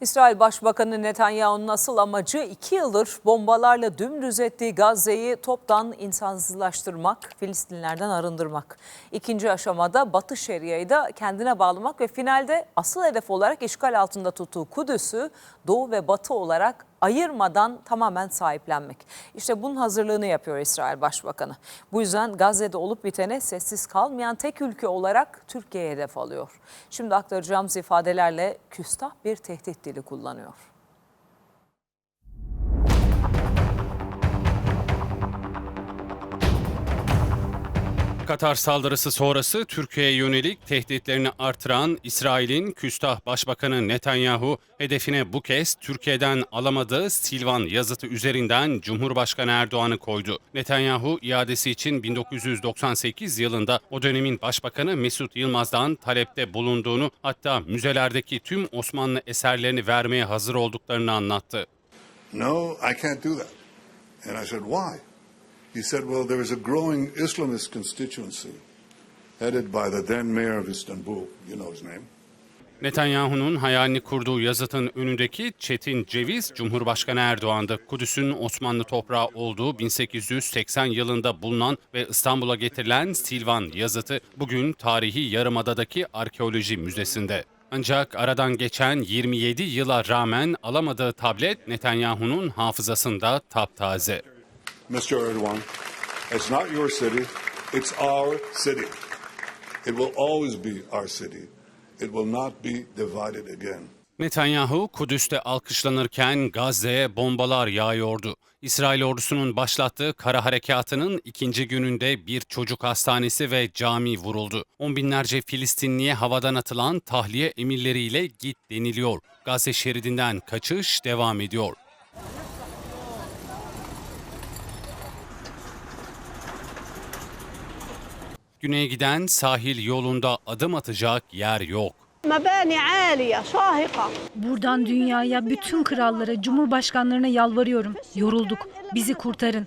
İsrail Başbakanı Netanyahu'nun asıl amacı iki yıldır bombalarla dümdüz ettiği Gazze'yi toptan insansızlaştırmak, Filistinlerden arındırmak. İkinci aşamada Batı Şeria'yı da kendine bağlamak ve finalde asıl hedef olarak işgal altında tuttuğu Kudüs'ü Doğu ve Batı olarak ayırmadan tamamen sahiplenmek. İşte bunun hazırlığını yapıyor İsrail Başbakanı. Bu yüzden Gazze'de olup bitene sessiz kalmayan tek ülke olarak Türkiye'ye hedef alıyor. Şimdi aktaracağımız ifadelerle küstah bir tehdit dili kullanıyor. Katar saldırısı sonrası Türkiye'ye yönelik tehditlerini artıran İsrail'in küstah başbakanı Netanyahu hedefine bu kez Türkiye'den alamadığı Silvan yazıtı üzerinden Cumhurbaşkanı Erdoğan'ı koydu. Netanyahu iadesi için 1998 yılında o dönemin başbakanı Mesut Yılmaz'dan talepte bulunduğunu hatta müzelerdeki tüm Osmanlı eserlerini vermeye hazır olduklarını anlattı. No, I can't do that. And I said, why? He said, well, there is a growing Islamist constituency headed by the then mayor of Istanbul. You know his name. Netanyahu'nun hayalini kurduğu yazıtın önündeki Çetin Ceviz, Cumhurbaşkanı Erdoğan'dı. Kudüs'ün Osmanlı toprağı olduğu 1880 yılında bulunan ve İstanbul'a getirilen Silvan yazıtı bugün tarihi Yarımada'daki Arkeoloji Müzesi'nde. Ancak aradan geçen 27 yıla rağmen alamadığı tablet Netanyahu'nun hafızasında taptaze. Mr. Erdogan, it's not your city, it's our city. It will always be our city. It will not be divided again. Netanyahu Kudüs'te alkışlanırken Gazze'ye bombalar yağıyordu. İsrail ordusunun başlattığı kara harekatının ikinci gününde bir çocuk hastanesi ve cami vuruldu. On binlerce Filistinliye havadan atılan tahliye emirleriyle git deniliyor. Gazze şeridinden kaçış devam ediyor. güneye giden sahil yolunda adım atacak yer yok. Buradan dünyaya bütün krallara, cumhurbaşkanlarına yalvarıyorum. Yorulduk. Bizi kurtarın.